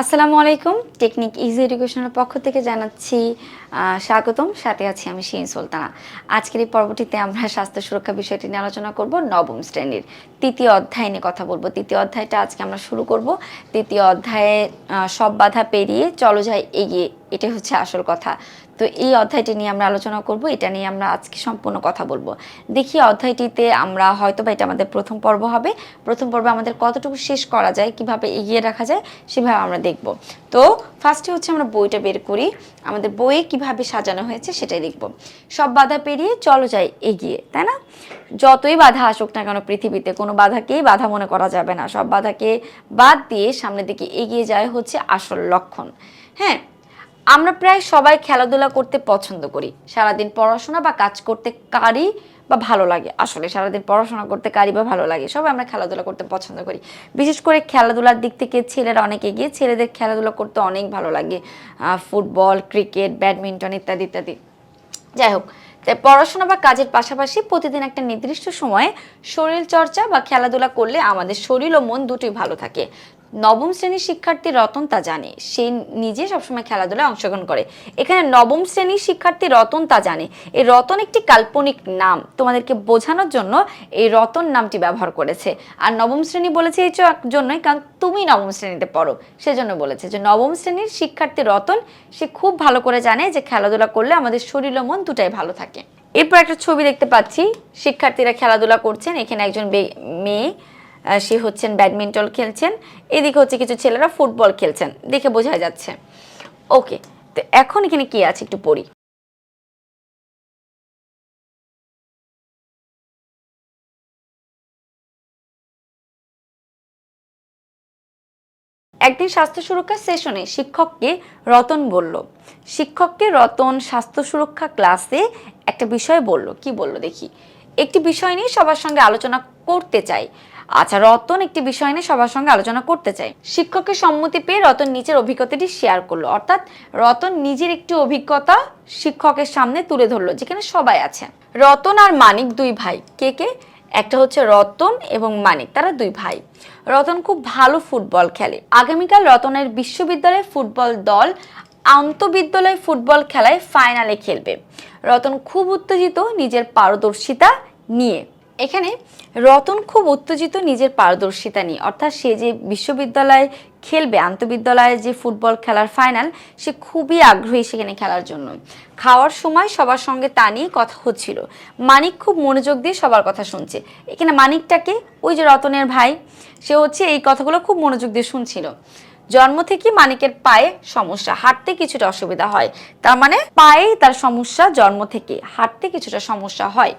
আসসালামু আলাইকুম। Technique easy এডুকেশনের পক্ষ থেকে জানাচ্ছি স্বাগতম। সাথে আছি আমি শিন সুলতানা। আজকের এই পর্বটিতে আমরা স্বাস্থ্য সুরক্ষা বিষয়টি নিয়ে আলোচনা করব নবম শ্রেণির। তৃতীয় অধ্যায় নিয়ে কথা বলব। তৃতীয় অধ্যায়টা আজকে আমরা শুরু করব। তৃতীয় অধ্যায়ে সব বাধা পেরিয়ে চলো যাই এগিয়ে। এটা হচ্ছে আসল কথা। তো এই অধ্যায়টি নিয়ে আমরা আলোচনা করব, এটা নিয়ে আমরা আজকে সম্পূর্ণ কথা বলব। দেখি অধ্যায়টিতে আমরা হয়তো বা এটা আমাদের প্রথম পর্ব হবে। প্রথম পর্বে আমাদের কতটুকু শেষ করা যায়, কীভাবে এগিয়ে রাখা যায়, সেভাবে আমরা দেখব। তো ফার্স্টে হচ্ছে আমরা বইটা বের করি, আমাদের বইয়ে কীভাবে সাজানো হয়েছে সেটাই দেখব। সব বাধা পেরিয়ে চলো যাই এগিয়ে, তাই না? যতই বাধা আসুক না কেন পৃথিবীতে, কোনো বাধাকেই বাধা মনে করা যাবে না। সব বাধাকে বাদ দিয়ে সামনের দিকে এগিয়ে যায় হচ্ছে আসল লক্ষণ। হ্যাঁ আমরা প্রায় সবাই খেলাধুলা করতে পছন্দ করি। সারাদিন পড়াশোনা বা কাজ করতে কারি বা ভালো লাগে। আসলে সারাদিন পড়াশোনা করতে কারি বা ভালো লাগে। সবাই আমরা খেলাধুলা করতে পছন্দ করি। বিশেষ করে খেলাধুলার দিক থেকে ছেলেরা অনেকে এগিয়ে, ছেলেদের খেলাধুলা করতে অনেক ভালো লাগে। ফুটবল, ক্রিকেট, ব্যাডমিন্টন ইত্যাদি ইত্যাদি। যাই হোক, তাই পড়াশোনা বা কাজের পাশাপাশি প্রতিদিন একটা নির্দিষ্ট সময়ে শরীর চর্চা বা খেলাধুলা করলে আমাদের শরীর ও মন দুটোই ভালো থাকে। নবম শ্রেণির শিক্ষার্থী রতন তা জানে। সে নিজে সবসময় খেলাধুলায় অংশগ্রহণ করে। এখানে নবম শ্রেণির শিক্ষার্থী রতন তা জানে। এই রতন একটি কাল্পনিক নাম। তোমাদেরকে বোঝানোর জন্য এই রতন নামটি ব্যবহার করেছে। আর নবম শ্রেণি বলেছে এই জন্যই, কারণ তুমি নবম শ্রেণীতে পড়ো। সেজন্য বলেছে যে নবম শ্রেণির শিক্ষার্থী রতন, সে খুব ভালো করে জানে যে খেলাধুলা করলে আমাদের শরীর ও মন দুটাই ভালো থাকে। এরপর একটা ছবি দেখতে পাচ্ছি। শিক্ষার্থীরা খেলাধুলা করছেন। এখানে একজন মেয়ে সে হচ্ছেন ব্যাডমিন্টন খেলছেন। এদিকে হচ্ছে কিছু ছেলেরা ফুটবল খেলছেন। দেখে বোঝা যাচ্ছে। ওকে, তো এখন এখানে কি আছে একটু পড়ি। একদিন স্বাস্থ্য সুরক্ষা সেশনে শিক্ষককে রতন বলল। শিক্ষককে রতন স্বাস্থ্য সুরক্ষা ক্লাসে একটা বিষয় বলল। কি বলল দেখি। একটি বিষয় নিয়ে সবার সঙ্গে আলোচনা করতে চাই। আচ্ছা রতন একটি বিষয় নিয়ে সবার সঙ্গে আলোচনা করতে চাই। শিক্ষকের সম্মতি পেয়ে রতন নিজের অভিজ্ঞতাটি শেয়ার করল। অর্থাৎ রতন নিজের একটি অভিজ্ঞতা শিক্ষকের সামনে তুলে ধরলো, যেখানে সবাই আছে। রতন আর মানিক দুই ভাই। কে কে? একটা হচ্ছে রতন এবং মানিক, তারা দুই ভাই। রতন খুব ভালো ফুটবল খেলে। আগামীকাল রতনের বিশ্ববিদ্যালয়ের ফুটবল দল আন্তঃবিদ্যালয় ফুটবল খেলায় ফাইনালে খেলবে। রতন খুব উত্তেজিত নিজের পারদর্শিতা নিয়ে। এখানে রতন খুব উত্তেজিত নিজের পারদর্শিতা নিয়ে। অর্থাৎ সে যে বিশ্ববিদ্যালয়ে খেলবে আন্তঃবিদ্যালয়ে যে ফুটবল খেলার ফাইনাল সে খুবই আগ্রহী সেখানে খেলার জন্য। খাওয়ার সময় সবার সঙ্গে তা নিয়ে কথা হচ্ছিল। মানিক খুব মনোযোগ দিয়ে সবার কথা শুনছে। এখানে মানিকটাকে, ওই যে রতনের ভাই, সে হচ্ছে এই কথাগুলো খুব মনোযোগ দিয়ে শুনছিল। জন্ম থেকে মানিকের পায়ে সমস্যা, হাঁটতে কিছুটা অসুবিধা হয়। তার মানে পায়েই তার সমস্যা জন্ম থেকে, হাঁটতে কিছুটা সমস্যা হয়।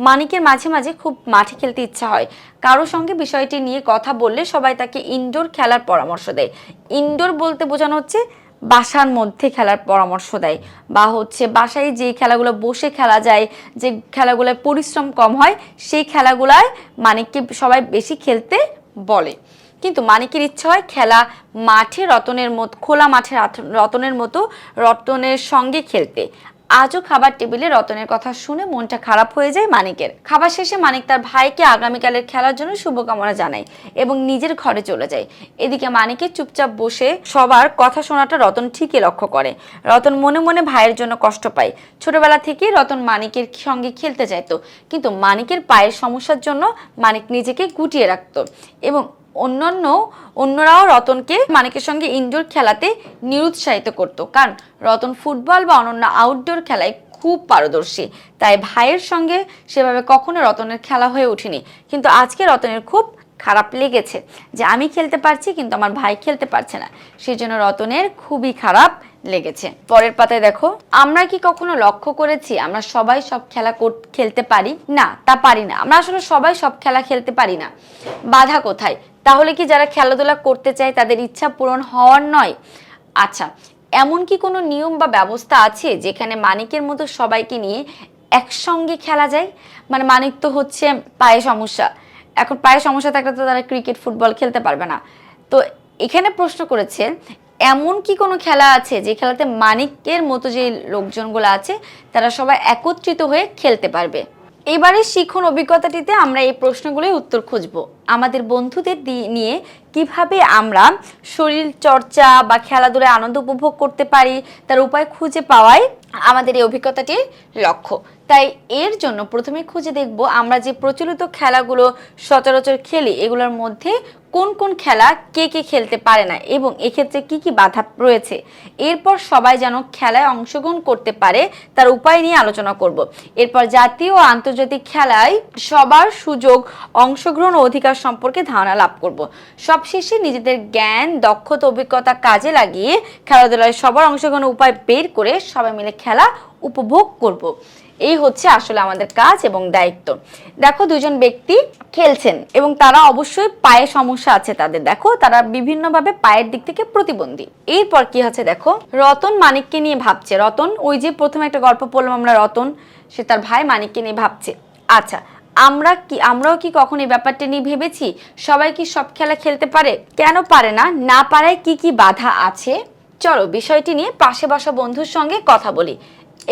মানিকের মাঝে মাঝে খুব মাঠে খেলতে ইচ্ছা হয়। কারোর সঙ্গে বিষয়টি নিয়ে কথা বললে সবাই তাকে ইনডোর খেলার পরামর্শ দেয়। ইনডোর বলতে বোঝানো হচ্ছে বাসার মধ্যে খেলার পরামর্শ দেয় বা হচ্ছে বাসায় যে খেলাগুলো বসে খেলা যায়, যে খেলাগুলোয় পরিশ্রম কম হয়, সেই খেলাগুলায় মানিককে সবাই বেশি খেলতে বলে। কিন্তু মানিকের ইচ্ছা হয় খেলা মাঠে রতনের মতো, খোলা মাঠে রাত- রতনের মতো রতনের সঙ্গে খেলতে। আজও খাবার টেবিলে রতনের কথা শুনে মনটা খারাপ হয়ে যায় মানিকের। খাবার শেষে মানিক তার ভাইকে আগামীকালের খেলার জন্য শুভকামনা জানায় এবং নিজের ঘরে চলে যায়। এদিকে মানিকের চুপচাপ বসে সবার কথা শোনাটা রতন ঠিকই লক্ষ্য করে। রতন মনে মনে ভাইয়ের জন্য কষ্ট পায়। ছোটবেলা থেকেই রতন মানিকের সঙ্গে খেলতে চাইতো। কিন্তু মানিকের পায়ের সমস্যার জন্য মানিক নিজেকে গুটিয়ে রাখতো এবং অন্যান্য অন্যরাও রতনকে মানিকের সঙ্গে ইনডোর খেলাতে নিরুৎসাহিত করত। কারণ রতন ফুটবল বা অন্যান্য আউটডোর খেলায় খুব পারদর্শী। তাই ভাইয়ের সঙ্গে সেভাবে কখনো রতনের খেলা হয়ে ওঠেনি। কিন্তু আজকে রতনের খুব খারাপ লেগেছে যে আমি খেলতে পারছি কিন্তু আমার ভাই খেলতে পারছে না। সেই জন্য রতনের খুবই খারাপ লেগেছে। পরের পাতায় দেখো, আমরা কি কখনো লক্ষ্য করেছি আমরা সবাই সব খেলা খেলতে পারি? না, তা পারি না। আমরা আসলে সবাই সব খেলা খেলতে পারি না। বাধা কোথায়? তাহলে কি যারা খেলাধুলা করতে চায় তাদের ইচ্ছা পূরণ হওয়ার নয়? আচ্ছা এমন কি কোনো নিয়ম বা ব্যবস্থা আছে যেখানে মানিকের মতো সবাইকে নিয়ে একসঙ্গে খেলা যায়? মানে মানিক তো হচ্ছে পায়ে সমস্যা। এখন পায়ে সমস্যা থাকলে তো তারা ক্রিকেট ফুটবল খেলতে পারবে না। তো এখানে প্রশ্ন করেছে, এমন কি কোনো খেলা আছে যে খেলাতে মানিকের মতো যে লোকজনগুলো আছে, তারা সবাই একত্রিত হয়ে খেলতে পারবে? এবারে শিখন অভিজ্ঞতাটিতে আমরা এই প্রশ্নগুলোর উত্তর খুঁজব। আমাদের বন্ধুদের নিয়ে কীভাবে আমরা শরীর চর্চা বা খেলাধুলায় আনন্দ উপভোগ করতে পারি, তার উপায় খুঁজে পাওয়াই আমাদের এই অভিজ্ঞতাটির লক্ষ্য। তাই এর জন্য প্রথমে খুঁজে দেখব আমরা যে প্রচলিত খেলাগুলো সচরাচর খেলি, এগুলোর মধ্যে কোন কোন খেলা কে কে খেলতে পারে না এবং এক্ষেত্রে কি কি বাধা রয়েছে। এরপর সবাই যেন খেলায় অংশগ্রহণ করতে পারে তার উপায় নিয়ে আলোচনা করব। এরপর জাতীয় ও আন্তর্জাতিক খেলায় সবার সুযোগ, অংশগ্রহণ ও অধিকার সম্পর্কে ধারণা লাভ করব। সবশেষে নিজেদের জ্ঞান, দক্ষতা, অভিজ্ঞতা কাজে লাগিয়ে খেলাধুলায় সবার অংশগ্রহণ উপায় বের করে সবাই মিলে খেলা উপভোগ করব। এই হচ্ছে আসলে আমাদের কাজ এবং দায়িত্ব। দেখো দুজন ব্যক্তি খেলছেন এবং তারা অবশ্যই পায়ে সমস্যা আছে তাদের। দেখো, তারা বিভিন্নভাবে পায়ের দিক থেকে প্রতিবন্ধী। এরপর কি হচ্ছে দেখো, রতন মানিককে নিয়ে ভাবছে। রতন, ওই যে প্রথমে একটা গল্প পড়লাম আমরা, রতন, সে তার ভাই মানিককে নিয়ে ভাবছে। আচ্ছা আমরা কি, আমরাও কি কখন এই ব্যাপারটা নিয়ে ভেবেছি? সবাই কি সব খেলা খেলতে পারে? কেন পারে না? না পারায় কি কি বাধা আছে? চলো, বিষয়টি নিয়ে পাশে বসা বন্ধুর সঙ্গে কথা বলি।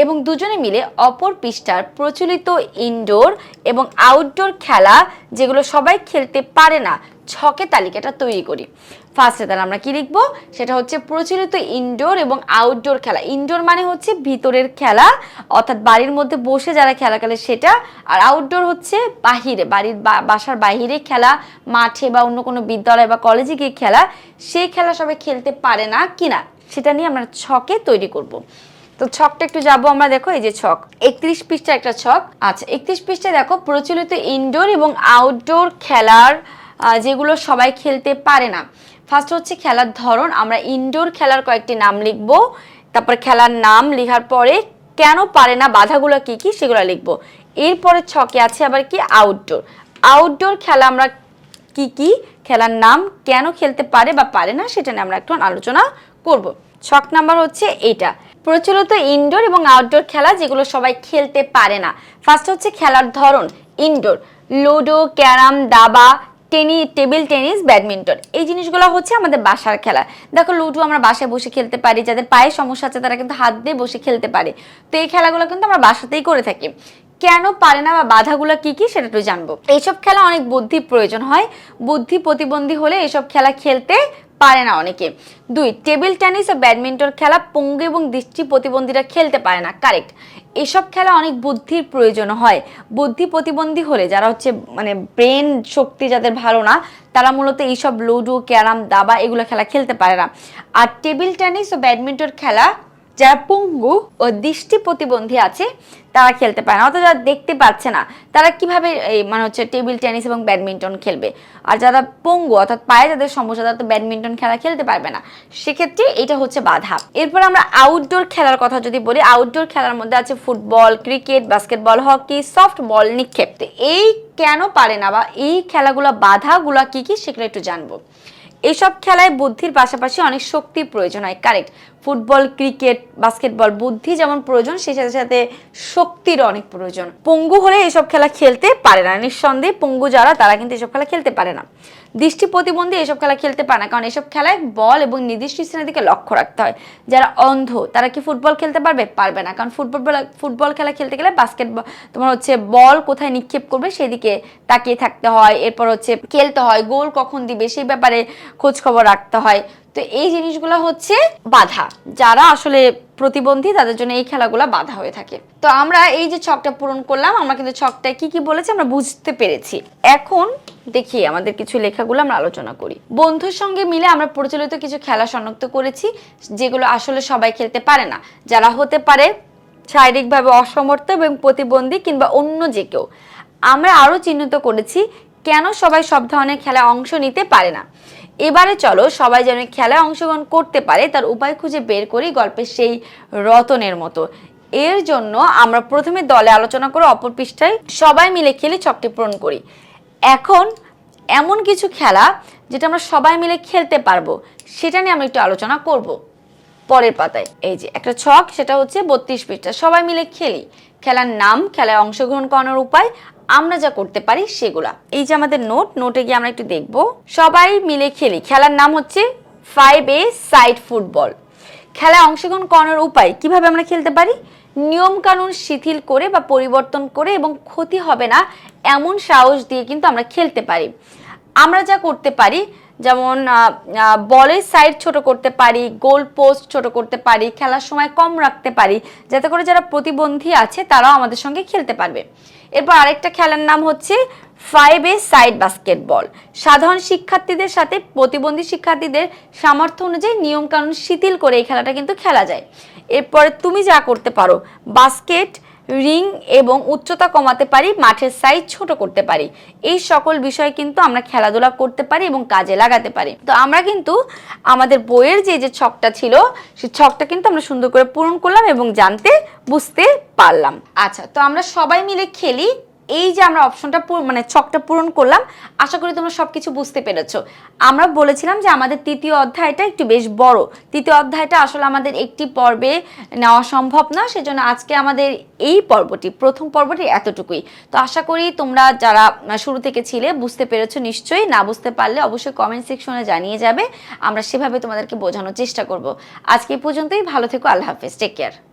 এবং দুজনে মিলে অপর পৃষ্ঠার প্রচলিত ইনডোর এবং আউটডোর খেলা, যেগুলো সবাই খেলতে পারে না, ছকে তালিকাটা তৈরি করি। ফার্স্টে তাহলে আমরা কি লিখব? সেটা হচ্ছে প্রচলিত ইনডোর এবং আউটডোর খেলা। ইনডোর মানে হচ্ছে ভিতরের খেলা, অর্থাৎ বাড়ির মধ্যে বসে যারা খেলা খেলে সেটা, আর আউটডোর হচ্ছে বাহিরে, বাড়ির বাসার বাহিরে খেলা, মাঠে বা অন্য কোনো বিদ্যালয় বা কলেজে গিয়ে খেলা, সেই খেলা সবাই খেলতে পারে না কিনা, সেটা নিয়ে আমরা ছকে তৈরি করব। তো ছকটা একটু যাব আমরা, দেখো, এই যে ছক। একত্রিশ পৃষ্ঠা একটা ছক। আচ্ছা একত্রিশ পৃষ্ঠায় দেখো, প্রচলিত ইনডোর এবং আউটডোর খেলার যেগুলো সবাই খেলতে পারে না। ফার্স্ট হচ্ছে খেলার ধরন। আমরা ইনডোর খেলার কয়েকটি নাম লিখব। তারপর খেলার নাম লেখার পরে কেন পারে না, বাধাগুলো কি কি, সেগুলো লিখব। এরপরে ছকে আছে আবার কি? আউটডোর আউটডোর খেলা আমরা কি কি? খেলার নাম কেন খেলতে পারে বা পারে না, সেটা নিয়ে আমরা একটু আলোচনা করব। ছক নাম্বার হচ্ছে এইটা। প্রচলিত ইনডোর এবং আউটডোর খেলা যেগুলো সবাই খেলতে পারে না। ফার্স্ট হচ্ছে খেলার ধরন ইনডোর লুডো ক্যারাম দাবা টেনি টেবিল টেনিস ব্যাডমিন্টন এই জিনিসগুলো হচ্ছে আমাদের বাসার খেলা। দেখো লুডো আমরা বাসায় বসে খেলতে পারি, যাদের পায়ে সমস্যা আছে তারা কিন্তু হাত দিয়ে বসে খেলতে পারে। তো এই খেলাগুলো কিন্তু আমরা বাসাতেই করে থাকি। কেন পারে না বা বাধাগুলো কি কি সেটা একটু জানব। এইসব খেলা অনেক বুদ্ধির প্রয়োজন হয়। বুদ্ধি প্রতিবন্ধী হলে এইসব খেলা খেলতে পারে না অনেকে। দুই, টেবিল টেনিস ও ব্যাডমিন্টন খেলা পঙ্গু এবং দৃষ্টি প্রতিবন্ধীরা খেলতে পারে না। কারেক্ট। এসব খেলা অনেক বুদ্ধির প্রয়োজন হয়। বুদ্ধি প্রতিবন্ধী হলে যারা হচ্ছে মানে ব্রেন শক্তি যাদের ভালো না, তারা মূলত এইসব লুডো, ক্যারাম, দাবা এগুলো খেলা খেলতে পারে না। আর টেবিল টেনিস ও ব্যাডমিন্টন খেলা যারা পঙ্গু ও দৃষ্টি প্রতিবন্ধী আছে, তারা খেলতে পারে না। অর্থাৎ যারা দেখতে পাচ্ছে না, তারা কীভাবে এই মানে হচ্ছে টেবিল টেনিস এবং ব্যাডমিন্টন খেলবে? আর যারা পঙ্গু অর্থাৎ পায়ে যাদের সমস্যা, তারা তো ব্যাডমিন্টন খেলা খেলতে পারবে না। সেক্ষেত্রে এটা হচ্ছে বাধা। এরপর আমরা আউটডোর খেলার কথা যদি বলি আউটডোর খেলার মধ্যে আছে football, cricket basketball hockey soft ball নিক্ষেপ এই কেন পারে না বা এই খেলাগুলো, বাধাগুলো কি কি, সেগুলো একটু জানব। এইসব খেলায় বুদ্ধির পাশাপাশি অনেক শক্তির প্রয়োজন হয়। কারেক্ট ফুটবল, ক্রিকেট, বাস্কেটবল, বুদ্ধি যেমন প্রয়োজন, সেই সাথে সাথে শক্তির অনেক প্রয়োজন। পঙ্গু হলে এসব খেলা খেলতে পারে না, নিঃসন্দেহে পঙ্গু যারা, তারা কিন্তু এসব খেলা খেলতে পারে না। দৃষ্টি প্রতিবন্ধী এসব খেলা খেলতে পারে না, কারণ এসব খেলায় বল এবং নির্দিষ্ট স্থানের দিকে লক্ষ্য রাখতে হয়। যারা অন্ধ, তারা কি ফুটবল খেলতে পারবে? পারবে না, কারণ ফুটবল ফুটবল খেলা খেলতে গেলে বাস্কেটবল তোমার হচ্ছে বল কোথায় নিক্ষেপ করবে সেদিকে তাকিয়ে থাকতে হয়। এরপর হচ্ছে খেলতে হয়, গোল কখন দিবে সেই ব্যাপারে খোঁজ খবর রাখতে হয়। তো এই জিনিসগুলো হচ্ছে বাধা। যারা আসলে প্রতিবন্ধী, তাদের জন্য এই খেলাগুলো বাধা হয়ে থাকে। তো আমরা এই যে ছকটা পূরণ করলাম, আমরা কিন্তু ছকটায় কি কি বলেছি আমরা বুঝতে পেরেছি। এখন দেখি আমাদের কিছু লেখাগুলো আমরা আলোচনা করি। বন্ধুর সঙ্গে মিলে আমরা প্রচলিত কিছু খেলা শনাক্ত করেছি, যেগুলো আসলে সবাই খেলতে পারে না। যারা হতে পারে শারীরিকভাবে অসমর্থ এবং প্রতিবন্ধী কিংবা অন্য যে কেউ। আমরা আরও চিহ্নিত করেছি, কেন সবাই সব ধরনের খেলায় অংশ নিতে পারে না? এবারে চলো সবাই যেন খেলায় অংশগ্রহণ করতে পারে, তার উপায় খুঁজে বের করি গল্পের সেই রতনের মতো। এর জন্য আমরা প্রথমে দলে আলোচনা করে অপর পৃষ্ঠায় সবাই মিলে খেলে ছকটি পূরণ করি। এখন এমন কিছু খেলা যেটা আমরা সবাই মিলে খেলতে পারব, সেটা নিয়ে আমরা একটু আলোচনা করব পরের পাতায়। এই যে একটা ছক, সেটা হচ্ছে বত্রিশ পৃষ্ঠা। সবাই মিলে খেলি। খেলার নাম, খেলায় অংশগ্রহণ করানোর উপায় আমরা যা করতে পারি সেগুলা। এই যে আমাদের নোট, নোটে গিয়ে আমরা একটু দেখব। সবাই মিলে খেলি। খেলার নাম হচ্ছে ফাইভ এ সাইড ফুটবল খেলায় অংশগ্রহণ করানোর উপায় কীভাবে আমরা খেলতে পারি? নিয়মকানুন শিথিল করে বা পরিবর্তন করে এবং ক্ষতি হবে না, এমন সাহস দিয়ে কিন্তু আমরা খেলতে পারি। আমরা যা করতে পারি, যেমন বলের সাইড ছোট করতে পারি গোল পোস্ট ছোট করতে পারি, খেলার সময় কম রাখতে পারি, যাতে করে যারা প্রতিবন্ধী আছে তারাও আমাদের সঙ্গে খেলতে পারবে। এরপর আরেকটা খেলার নাম হচ্ছে ফাইভ এ সাইড বাস্কেটবল সাধারণ শিক্ষার্থীদের সাথে প্রতিবন্ধী শিক্ষার্থীদের সামর্থ্য অনুযায়ী নিয়মকানুন শিথিল করে এই খেলাটা কিন্তু খেলা যায়। এরপরে তুমি যা করতে পারো বাস্কেট রিং এবং উচ্চতা কমাতে পারি, মাঠের সাইজ ছোট করতে পারি। এই সকল বিষয় কিন্তু আমরা খেলাধুলা করতে পারি এবং কাজে লাগাতে পারি। তো আমরা কিন্তু আমাদের বইয়ের যে যে ছকটা ছিল সেই ছকটা কিন্তু আমরা সুন্দর করে পূরণ করলাম এবং জানতে, বুঝতে পারলাম। আচ্ছা তো আমরা সবাই মিলে খেলি। এই যে আমরা অপশনটা মানে ছকটা পূরণ করলাম, আশা করি তোমরা সবকিছু বুঝতে পেরেছ। আমরা বলেছিলাম যে আমাদের তৃতীয় অধ্যায়টা একটু বেশ বড়। তৃতীয় অধ্যায়টা আসলে আমাদের একটি পর্বে নেওয়া সম্ভব না, সেজন্য আজকে আমাদের এই পর্বটি, প্রথম পর্বটি এতটুকুই। তো আশা করি তোমরা যারা শুরু থেকে ছিলে বুঝতে পেরেছ নিশ্চয়ই, না বুঝতে পারলে অবশ্যই কমেন্ট সেকশনে জানিয়ে যাবে। আমরা সেভাবে তোমাদেরকে বোঝানোর চেষ্টা করব। আজকে পর্যন্তই, ভালো থেকো, আল্লাহ হাফেজ টেক কেয়ার